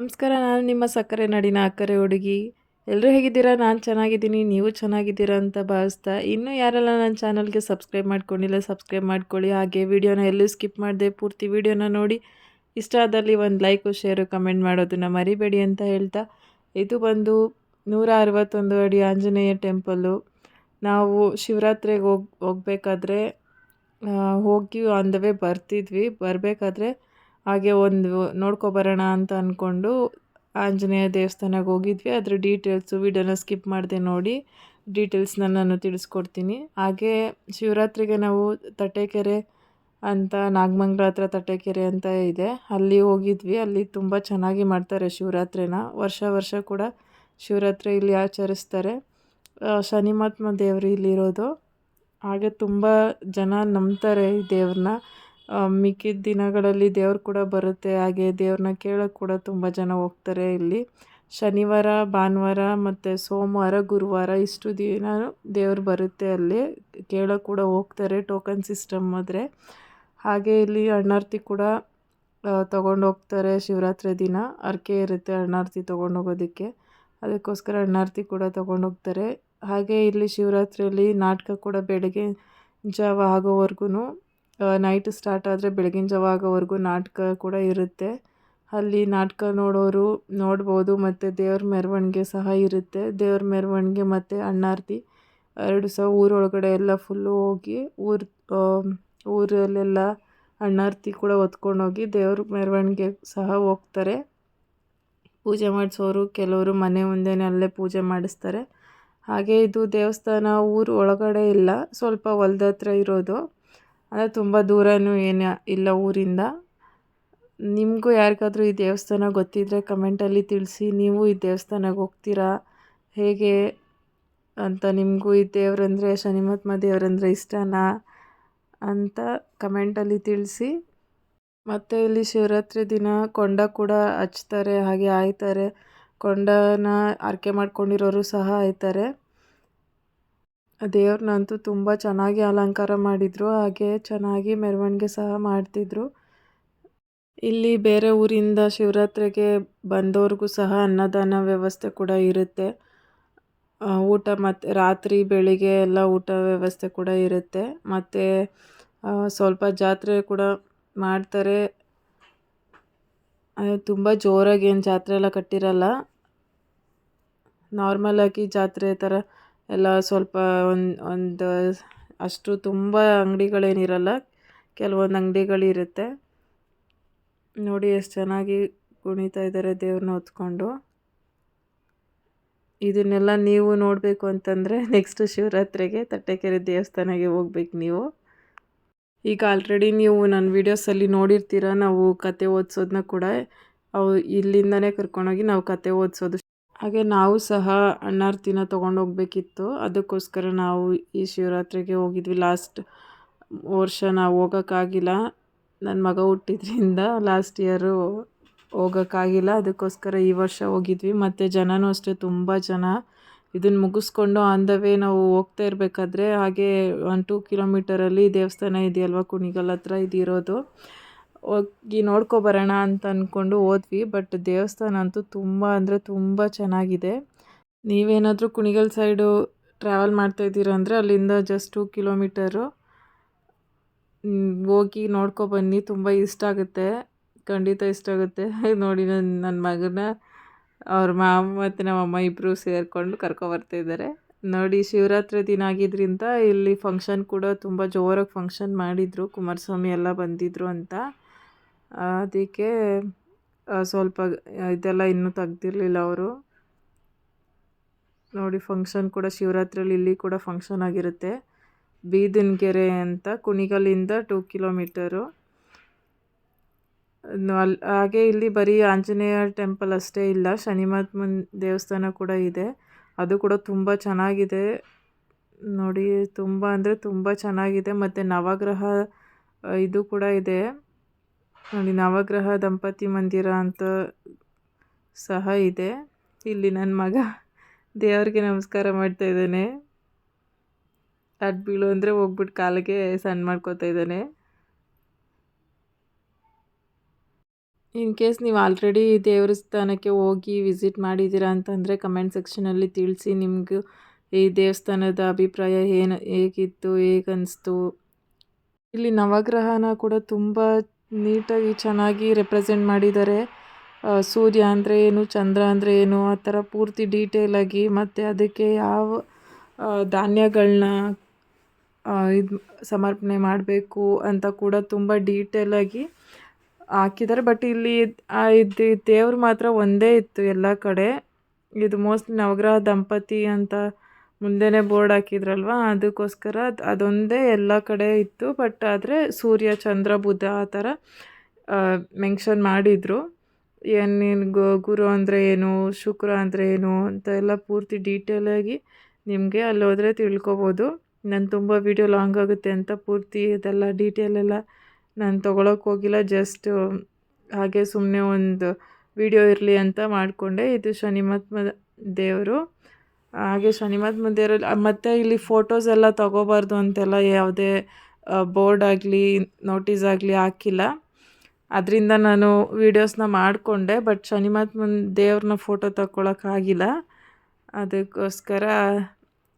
ನಮಸ್ಕಾರ, ನಾನು ನಿಮ್ಮ ಸಕ್ಕರೆ ನಾಡಿನ ಅಕ್ಕರೆ ಹುಡುಗಿ. ಎಲ್ಲರೂ ಹೇಗಿದ್ದೀರಾ? ನಾನು ಚೆನ್ನಾಗಿದ್ದೀನಿ, ನೀವು ಚೆನ್ನಾಗಿದ್ದೀರಾ ಅಂತ ಭಾವಿಸ್ತಾ. ಇನ್ನೂ ಯಾರೆಲ್ಲ ನನ್ನ ಚಾನಲ್ಗೆ ಸಬ್ಸ್ಕ್ರೈಬ್ ಮಾಡ್ಕೊಂಡಿಲ್ಲ, ಸಬ್ಸ್ಕ್ರೈಬ್ ಮಾಡ್ಕೊಳ್ಳಿ. ಹಾಗೆ ವಿಡಿಯೋನ ಎಲ್ಲೂ ಸ್ಕಿಪ್ ಮಾಡಿದೆ ಪೂರ್ತಿ ವಿಡಿಯೋನ ನೋಡಿ. ಇಷ್ಟ ಆದಲ್ಲಿ ಒಂದು ಲೈಕು, ಶೇರು, ಕಮೆಂಟ್ ಮಾಡೋದನ್ನು ಮರಿಬೇಡಿ ಅಂತ ಹೇಳ್ತಾ. ಇದು ಬಂದು ನೂರ ಅರವತ್ತೊಂದು ಅಡಿ ಆಂಜನೇಯ ಟೆಂಪಲ್ಲು. ನಾವು ಶಿವರಾತ್ರಿಗೆ ಹೋಗಿ, ಹೋಗಬೇಕಾದ್ರೆ ಹೋಗಿ ಆನ್ ದ ವೇ ಬರ್ತಿದ್ವಿ. ಬರಬೇಕಾದ್ರೆ ಹಾಗೆ ಒಂದು ನೋಡ್ಕೊಬರೋಣ ಅಂತ ಅಂದ್ಕೊಂಡು ಆಂಜನೇಯ ದೇವಸ್ಥಾನಕ್ಕೆ ಹೋಗಿದ್ವಿ. ಅದರ ಡೀಟೇಲ್ಸು ವೀಡಿಯೋನ ಸ್ಕಿಪ್ ಮಾಡಿದೆ ನೋಡಿ. ಡೀಟೇಲ್ಸ್ನ ನಾನು ತಿಳಿಸ್ಕೊಡ್ತೀನಿ. ಹಾಗೆ ಶಿವರಾತ್ರಿಗೆ ನಾವು ತಟ್ಟೆಕೆರೆ ಅಂತ, ನಾಗಮಂಗಲ ಹತ್ರ ತಟ್ಟೆಕೆರೆ ಅಂತ ಇದೆ. ಅಲ್ಲಿ ಹೋಗಿದ್ವಿ. ಅಲ್ಲಿ ತುಂಬ ಚೆನ್ನಾಗಿ ಮಾಡ್ತಾರೆ ಶಿವರಾತ್ರಿನ. ವರ್ಷ ವರ್ಷ ಕೂಡ ಶಿವರಾತ್ರಿ ಇಲ್ಲಿ ಆಚರಿಸ್ತಾರೆ. ಶನಿ ಮಹಾತ್ಮ ದೇವರು ಇಲ್ಲಿರೋದು. ಹಾಗೆ ತುಂಬ ಜನ ನಂಬ್ತಾರೆ ಈ ದೇವ್ರನ್ನ. ಮಿಕ್ಕಿದ ದಿನಗಳಲ್ಲಿ ದೇವ್ರು ಕೂಡ ಬರುತ್ತೆ. ಹಾಗೆ ದೇವ್ರನ್ನ ಕೇಳೋಕ್ಕೆ ಕೂಡ ತುಂಬ ಜನ ಹೋಗ್ತಾರೆ ಇಲ್ಲಿ. ಶನಿವಾರ, ಭಾನುವಾರ ಮತ್ತು ಸೋಮವಾರ, ಗುರುವಾರ ಇಷ್ಟು ದಿನ ದೇವ್ರು ಬರುತ್ತೆ ಅಲ್ಲಿ. ಕೇಳೋಕ್ಕೆ ಕೂಡ ಹೋಗ್ತಾರೆ ಟೋಕನ್ ಸಿಸ್ಟಮ್ ಆದರೆ. ಹಾಗೆ ಇಲ್ಲಿ ಅಣ್ಣಾರ್ತಿ ಕೂಡ ತೊಗೊಂಡು ಹೋಗ್ತಾರೆ ಶಿವರಾತ್ರಿ ದಿನ. ಅರ್ಕೆ ಇರುತ್ತೆ ಅಣ್ಣಾರ್ತಿ ತೊಗೊಂಡೋಗೋದಕ್ಕೆ ಅದಕ್ಕೋಸ್ಕರ ಅಣ್ಣಾರ್ತಿ ಕೂಡ ತೊಗೊಂಡೋಗ್ತಾರೆ ಹಾಗೆ ಇಲ್ಲಿ ಶಿವರಾತ್ರಿಯಲ್ಲಿ ನಾಟಕ ಕೂಡ ಬೆಳಗ್ಗೆ ಜಾವ ಆಗೋವರೆಗೂ ನೈಟ್ ಸ್ಟಾರ್ಟ್ ಆದರೆ ಬೆಳಗಿನ ಜಾವ ಆಗೋವರೆಗೂ ನಾಟಕ ಕೂಡ ಇರುತ್ತೆ. ಅಲ್ಲಿ ನಾಟಕ ನೋಡೋರು ನೋಡ್ಬೋದು, ಮತ್ತು ದೇವ್ರ ಮೆರವಣಿಗೆ ಸಹ ಇರುತ್ತೆ. ದೇವ್ರ ಮೆರವಣಿಗೆ ಮತ್ತು ಅಣ್ಣಾರತಿ ಎರಡು ಸಹ ಊರೊಳಗಡೆ ಎಲ್ಲ ಫುಲ್ಲು ಹೋಗಿ ಊರು ಊರಲ್ಲೆಲ್ಲ ಅಣ್ಣಾರತಿ ಕೂಡ ಹೊತ್ಕೊಂಡೋಗಿ ದೇವ್ರ ಮೆರವಣಿಗೆ ಸಹ ಹೋಗ್ತಾರೆ. ಪೂಜೆ ಮಾಡಿಸೋರು ಕೆಲವರು ಮನೆ ಮುಂದೆನೇ ಅಲ್ಲೇ ಪೂಜೆ ಮಾಡಿಸ್ತಾರೆ. ಹಾಗೆ ಇದು ದೇವಸ್ಥಾನ ಊರು ಒಳಗಡೆ ಇಲ್ಲ, ಸ್ವಲ್ಪ ಹೊಲ್ದ ಹತ್ರ ಇರೋದು. ಅಂದರೆ ತುಂಬ ದೂರವೂ ಏನು ಇಲ್ಲ ಊರಿಂದ. ನಿಮಗೂ ಯಾರಿಗಾದ್ರೂ ಈ ದೇವಸ್ಥಾನ ಗೊತ್ತಿದ್ದರೆ ಕಮೆಂಟಲ್ಲಿ ತಿಳಿಸಿ. ನೀವು ಈ ದೇವಸ್ಥಾನಕ್ಕೆ ಹೋಗ್ತೀರಾ? ಹೇಗೆ ಅಂತ ನಿಮಗೂ ಈ ದೇವರಂದರೆ ಶನಿಮಹಾತ್ಮ ದೇವರಂದರೆ ಇಷ್ಟನಾ ಅಂತ ಕಮೆಂಟಲ್ಲಿ ತಿಳಿಸಿ. ಮತ್ತು ಇಲ್ಲಿ ಶಿವರಾತ್ರಿ ದಿನ ಕೊಂಡ ಕೂಡ ಹಚ್ತಾರೆ, ಹಾಗೆ ಆಯ್ತಾರೆ. ಕೊಂಡನ ಆರ್ಕೆ ಮಾಡ್ಕೊಂಡಿರೋರು ಸಹ ಆಯ್ತಾರೆ. ದೇವ್ರನ್ನಂತೂ ತುಂಬ ಚೆನ್ನಾಗಿ ಅಲಂಕಾರ ಮಾಡಿದರು, ಹಾಗೆ ಚೆನ್ನಾಗಿ ಮೆರವಣಿಗೆ ಸಹ ಮಾಡ್ತಿದ್ರು. ಇಲ್ಲಿ ಬೇರೆ ಊರಿಂದ ಶಿವರಾತ್ರಿಗೆ ಬಂದವ್ರಿಗೂ ಸಹ ಅನ್ನದಾನ ವ್ಯವಸ್ಥೆ ಕೂಡ ಇರುತ್ತೆ. ಊಟ ಮತ್ತು ರಾತ್ರಿ ಬೆಳಿಗ್ಗೆ ಎಲ್ಲ ಊಟ ವ್ಯವಸ್ಥೆ ಕೂಡ ಇರುತ್ತೆ. ಮತ್ತು ಸ್ವಲ್ಪ ಜಾತ್ರೆ ಕೂಡ ಮಾಡ್ತಾರೆ. ತುಂಬ ಜೋರಾಗಿ ಏನು ಜಾತ್ರೆ ಎಲ್ಲ ಕಟ್ಟಿರಲ್ಲ. ನಾರ್ಮಲಾಗಿ ಜಾತ್ರೆ ಥರ ಎಲ್ಲ ಸ್ವಲ್ಪ ಒಂದು ಒಂದು ಅಷ್ಟು ತುಂಬ ಅಂಗಡಿಗಳೇನಿರಲ್ಲ, ಕೆಲವೊಂದು ಅಂಗಡಿಗಳಿರುತ್ತೆ. ನೋಡಿ ಎಷ್ಟು ಚೆನ್ನಾಗಿ ಕುಣಿತಾ ಇದ್ದಾರೆ ದೇವ್ರನ್ನ ಹೊತ್ಕೊಂಡು. ಇದನ್ನೆಲ್ಲ ನೀವು ನೋಡಬೇಕು ಅಂತಂದರೆ ನೆಕ್ಸ್ಟ್ ಶಿವರಾತ್ರಿಗೆ ತಟ್ಟೆಕೆರೆ ದೇವಸ್ಥಾನಕ್ಕೆ ಹೋಗ್ಬೇಕು ನೀವು. ಈಗ ಆಲ್ರೆಡಿ ನೀವು ನನ್ನ ವೀಡಿಯೋಸಲ್ಲಿ ನೋಡಿರ್ತೀರ, ನಾವು ಕತೆ ಓದಿಸೋದನ್ನ ಕೂಡ ಅವು ಇಲ್ಲಿಂದನೇ ಕರ್ಕೊಂಡೋಗಿ ನಾವು ಕತೆ ಓದಿಸೋದು ಹಾಗೆ ನಾವು ಸಹ ಅಣ್ಣಾರ್ತಿನ ತೊಗೊಂಡೋಗ್ಬೇಕಿತ್ತು. ಅದಕ್ಕೋಸ್ಕರ ನಾವು ಈ ಶಿವರಾತ್ರಿಗೆ ಹೋಗಿದ್ವಿ. ಲಾಸ್ಟ್ ವರ್ಷ ನಾವು ಹೋಗೋಕ್ಕಾಗಿಲ್ಲ. ನನ್ನ ಮಗ ಹುಟ್ಟಿದ್ರಿಂದ ಲಾಸ್ಟ್ ಇಯರು ಹೋಗೋಕ್ಕಾಗಿಲ್ಲ. ಅದಕ್ಕೋಸ್ಕರ ಈ ವರ್ಷ ಹೋಗಿದ್ವಿ. ಮತ್ತು ಜನನೂ ಅಷ್ಟೇ ತುಂಬ ಜನ. ಇದನ್ನು ಮುಗಿಸ್ಕೊಂಡು ಆನ್ ನಾವು ಹೋಗ್ತಾ ಇರಬೇಕಾದ್ರೆ ಹಾಗೆ ಒನ್ ಟೂ ಕಿಲೋಮೀಟರಲ್ಲಿ ದೇವಸ್ಥಾನ ಇದೆಯಲ್ವ? ಕುಣಿಗಲ್ ಹತ್ರ ಇದಿರೋದು. ಹೋಗಿ ನೋಡ್ಕೊಬರೋಣ ಅಂತ ಅಂದ್ಕೊಂಡು ಹೋದ್ವಿ, ಬಟ್ ದೇವಸ್ಥಾನ ಅಂತೂ ತುಂಬ ಅಂದರೆ ತುಂಬ ಚೆನ್ನಾಗಿದೆ. ನೀವೇನಾದರೂ ಕುಣಿಗಲ್ ಸೈಡು ಟ್ರಾವೆಲ್ ಮಾಡ್ತಾಯಿದ್ದೀರ ಅಂದರೆ ಅಲ್ಲಿಂದ ಜಸ್ಟ್ ಟೂ ಕಿಲೋಮೀಟರು ಹೋಗಿ ನೋಡ್ಕೊಬನ್ನಿ ತುಂಬ ಇಷ್ಟ ಆಗುತ್ತೆ. ಖಂಡಿತ ಇಷ್ಟ ಆಗುತ್ತೆ. ನೋಡಿ ನನ್ನ ನನ್ನ ಮಗನ ಅವ್ರ ಮಾಮ ಮತ್ತು ನಮ್ಮಮ್ಮ ಇಬ್ಬರು ಸೇರಿಕೊಂಡು ಕರ್ಕೊಬರ್ತಿದ್ದಾರೆ ನೋಡಿ ಶಿವರಾತ್ರಿ ದಿನ ಆಗಿದ್ದರಿಂದ ಇಲ್ಲಿ ಫಂಕ್ಷನ್ ಕೂಡ ತುಂಬ ಜೋರಾಗಿ ಫಂಕ್ಷನ್ ಮಾಡಿದರು, ಕುಮಾರಸ್ವಾಮಿ ಎಲ್ಲ ಬಂದಿದ್ದರು ಅಂತ. ಅದಕ್ಕೆ ಸ್ವಲ್ಪ ಇದೆಲ್ಲ ಇನ್ನೂ ತೆಗ್ದಿರಲಿಲ್ಲ ಅವರು. ನೋಡಿ ಫಂಕ್ಷನ್ ಕೂಡ ಶಿವರಾತ್ರಿಯಲ್ಲಿ ಇಲ್ಲಿ ಕೂಡ ಫಂಕ್ಷನ್ ಆಗಿರುತ್ತೆ. ಬೀದನ್ಗೆರೆ ಅಂತ ಕುಣಿಗಲ್ಲಿಂದ ಟೂ ಕಿಲೋಮೀಟರು ಅಲ್ಲಿ ಹಾಗೆ ಇಲ್ಲಿ ಬರೀ ಆಂಜನೇಯ ಟೆಂಪಲ್ ಅಷ್ಟೇ ಇಲ್ಲ ಶನಿ ಮಹಾತ್ಮನ ದೇವಸ್ಥಾನ ಕೂಡ ಇದೆ. ಅದು ಕೂಡ ತುಂಬ ಚೆನ್ನಾಗಿದೆ. ನೋಡಿ, ತುಂಬ ಅಂದರೆ ತುಂಬ ಚೆನ್ನಾಗಿದೆ. ಮತ್ತು ನವಗ್ರಹ ಇದು ಕೂಡ ಇದೆ. ನೋಡಿ, ನವಗ್ರಹ ದಂಪತಿ ಮಂದಿರ ಅಂತ ಸಹ ಇದೆ. ಇಲ್ಲಿ ನನ್ನ ಮಗ ದೇವರಿಗೆ ನಮಸ್ಕಾರ ಮಾಡ್ತಾ ಇದ್ದಾನೆ. ಅಡ್ ಬೀಳು ಅಂದರೆ ಹೋಗ್ಬಿಟ್ಟು ಕಾಲಿಗೆ ಸಣ್ಣ ಮಾಡ್ಕೋತಾ ಇದ್ದಾನೆ. ಇನ್ ಕೇಸ್ ನೀವು ಆಲ್ರೆಡಿ ದೇವಸ್ಥಾನಕ್ಕೆ ಹೋಗಿ ವಿಸಿಟ್ ಮಾಡಿದ್ದೀರಾ ಅಂತಂದರೆ ಕಮೆಂಟ್ ಸೆಕ್ಷನಲ್ಲಿ ತಿಳಿಸಿ ನಿಮಗೂ ಈ ದೇವಸ್ಥಾನದ ಅಭಿಪ್ರಾಯ ಏನು, ಹೇಗಿತ್ತು ಹೇಗನ್ನಿಸ್ತು ಇಲ್ಲಿ ನವಗ್ರಹನ ಕೂಡ ತುಂಬ ನೀಟಾಗಿ ಚೆನ್ನಾಗಿ ರೆಪ್ರೆಸೆಂಟ್ ಮಾಡಿದ್ದಾರೆ. ಸೂರ್ಯ ಅಂದರೆ ಏನು, ಚಂದ್ರ ಅಂದರೆ ಏನು, ಆ ಥರ ಪೂರ್ತಿ ಡೀಟೇಲಾಗಿ ಮತ್ತು ಅದಕ್ಕೆ ಯಾವ ಧಾನ್ಯಗಳನ್ನ ಇದು ಸಮರ್ಪಣೆ ಮಾಡಬೇಕು ಅಂತ ಕೂಡ ತುಂಬ ಡೀಟೇಲಾಗಿ ಹಾಕಿದ್ದಾರೆ. ಬಟ್ ಇಲ್ಲಿ ಇದು ದೇವ್ರು ಮಾತ್ರ ಒಂದೇ ಇತ್ತು ಎಲ್ಲ ಕಡೆ. ಇದು ಮೋಸ್ಟ್ಲಿ ನವಗ್ರಹ ದಂಪತಿ ಅಂತ ಮುಂದೆನೇ ಬೋರ್ಡ್ ಹಾಕಿದ್ರಲ್ವ? ಅದಕ್ಕೋಸ್ಕರ ಅದ್- ಅದೊಂದೇ ಎಲ್ಲ ಕಡೆ ಇತ್ತು, ಬಟ್ ಆದರೆ ಸೂರ್ಯ, ಚಂದ್ರ, ಬುಧ ಆ ಥರ ಮೆನ್ಷನ್ ಮಾಡಿದರು. ಏನು ಗುರು ಅಂದರೆ ಏನು, ಶುಕ್ರ ಅಂದರೆ ಏನು ಅಂತ ಎಲ್ಲ ಪೂರ್ತಿ ಡೀಟೇಲಾಗಿ ನಿಮಗೆ ಅಲ್ಲಿ ಹೋದರೆ ತಿಳ್ಕೊಬೋದು. ನಾನು ತುಂಬ ವೀಡಿಯೋ ಲಾಂಗ್ ಆಗುತ್ತೆ ಅಂತ ಪೂರ್ತಿ ಇದೆಲ್ಲ ಡೀಟೇಲ್ ಎಲ್ಲ ನಾನು ತೊಗೊಳಕ್ಕೆ ಹೋಗಿಲ್ಲ. ಜಸ್ಟ್ ಹಾಗೆ ಸುಮ್ಮನೆ ಒಂದು ವಿಡಿಯೋ ಇರಲಿ ಅಂತ ಮಾಡಿಕೊಂಡೆ. ಇದು ಶನಿ ಮಹಾತ್ಮ ದೇವರು. ಹಾಗೆ ಶನಿಮಾತ್ ಮಂದಿರಲ್ಲಿ ಮತ್ತೆ ಇಲ್ಲಿ ಫೋಟೋಸ್ ಎಲ್ಲ ತಗೋಬಾರ್ದು ಅಂತೆಲ್ಲ ಯಾವುದೇ ಬೋರ್ಡ್ ಆಗಲಿ ನೋಟಿಸ್ ಆಗಲಿ ಹಾಕಿಲ್ಲ. ಅದರಿಂದ ನಾನು ವೀಡಿಯೋಸ್ನ ಮಾಡಿಕೊಂಡೆ ಬಟ್ ಶನಿ ಮುಂದೆ ದೇವ್ರನ್ನ ಫೋಟೋ ತಗೊಳಕ್ಕಾಗಿಲ್ಲ ಅದಕ್ಕೋಸ್ಕರ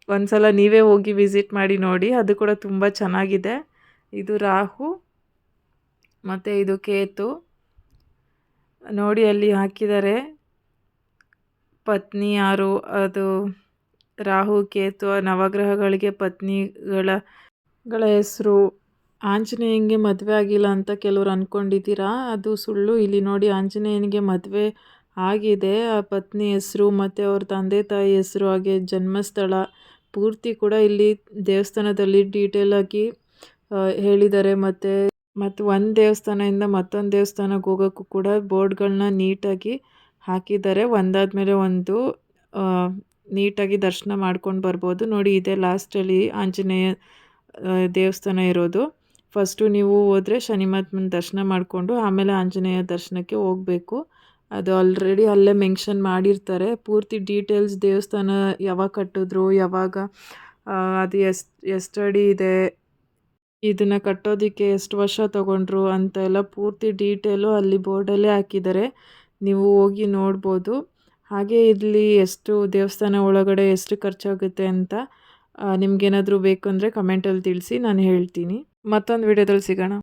ಒಂದ್ಸಲ ನೀವೇ ಹೋಗಿ ವಿಸಿಟ್ ಮಾಡಿ ನೋಡಿ, ಅದು ಕೂಡ ತುಂಬ ಚೆನ್ನಾಗಿದೆ. ಇದು ರಾಹು, ಮತ್ತು ಇದು ಕೇತು. ನೋಡಿ ಅಲ್ಲಿ ಹಾಕಿದ್ದಾರೆ. ಪತ್ನಿ ಯಾರು, ಅದು ರಾಹು, ಕೇತು, ನವಗ್ರಹಗಳಿಗೆ ಪತ್ನಿಗಳ ಗಳ ಹೆಸರು. ಆಂಜನೇಯನಿಗೆ ಮದುವೆ ಆಗಿಲ್ಲ ಅಂತ ಕೆಲವರು ಅಂದ್ಕೊಂಡಿದ್ದೀರಾ ಅದು ಸುಳ್ಳು. ಇಲ್ಲಿ ನೋಡಿ ಆಂಜನೇಯನಿಗೆ ಮದುವೆ ಆಗಿದೆ. ಆ ಪತ್ನಿ ಹೆಸರು ಮತ್ತು ಅವ್ರ ತಂದೆ ತಾಯಿ ಹೆಸರು ಹಾಗೆ ಜನ್ಮಸ್ಥಳ ಪೂರ್ತಿ ಕೂಡ ಇಲ್ಲಿ ದೇವಸ್ಥಾನದಲ್ಲಿ ಡೀಟೇಲಾಗಿ ಹೇಳಿದ್ದಾರೆ. ಮತ್ತು ಮತ್ತು ಒಂದು ದೇವಸ್ಥಾನದಿಂದ ಮತ್ತೊಂದು ದೇವಸ್ಥಾನಕ್ಕೆ ಹೋಗೋಕ್ಕೂ ಕೂಡ ಬೋರ್ಡ್ಗಳನ್ನ ನೀಟಾಗಿ ಹಾಕಿದ್ದಾರೆ. ಒಂದಾದ ಮೇಲೆ ಒಂದು ನೀಟಾಗಿ ದರ್ಶನ ಮಾಡ್ಕೊಂಡು ಬರ್ಬೋದು. ನೋಡಿ, ಇದೆ ಲಾಸ್ಟಲ್ಲಿ ಆಂಜನೇಯ ದೇವಸ್ಥಾನ ಇರೋದು. ಫಸ್ಟು ನೀವು ಹೋದರೆ ಶನಿ ಮಹಾತ್ಮನ ದರ್ಶನ ಮಾಡಿಕೊಂಡು ಆಮೇಲೆ ಆಂಜನೇಯ ದರ್ಶನಕ್ಕೆ ಹೋಗಬೇಕು. ಅದು ಆಲ್ರೆಡಿ ಅಲ್ಲೇ ಮೆನ್ಷನ್ ಮಾಡಿರ್ತಾರೆ. ಪೂರ್ತಿ ಡೀಟೇಲ್ಸ್ ದೇವಸ್ಥಾನ ಯಾವಾಗ ಕಟ್ಟಿದ್ರು, ಯಾವಾಗ ಅದು ಅಡಿ ಇದೆ. ಇದನ್ನು ಕಟ್ಟೋದಕ್ಕೆ ಎಷ್ಟು ವರ್ಷ ತಗೊಂಡ್ರು ಅಂತ ಎಲ್ಲ ಪೂರ್ತಿ ಡೀಟೇಲು ಅಲ್ಲಿ ಬೋರ್ಡಲ್ಲೇ ಹಾಕಿದ್ದಾರೆ. ನೀವು ಹೋಗಿ ನೋಡ್ಬೋದು. ಹಾಗೆ ಇಲ್ಲಿ ಎಷ್ಟು ದೇವಸ್ಥಾನ ಒಳಗಡೆ ಎಷ್ಟು ಖರ್ಚಾಗುತ್ತೆ ಅಂತ ನಿಮ್ಗೇನಾದರೂ ಬೇಕು ಅಂದರೆ ಕಮೆಂಟಲ್ಲಿ ತಿಳಿಸಿ, ನಾನು ಹೇಳ್ತೀನಿ. ಮತ್ತೊಂದು ವಿಡಿಯೋದಲ್ಲಿ ಸಿಗೋಣ.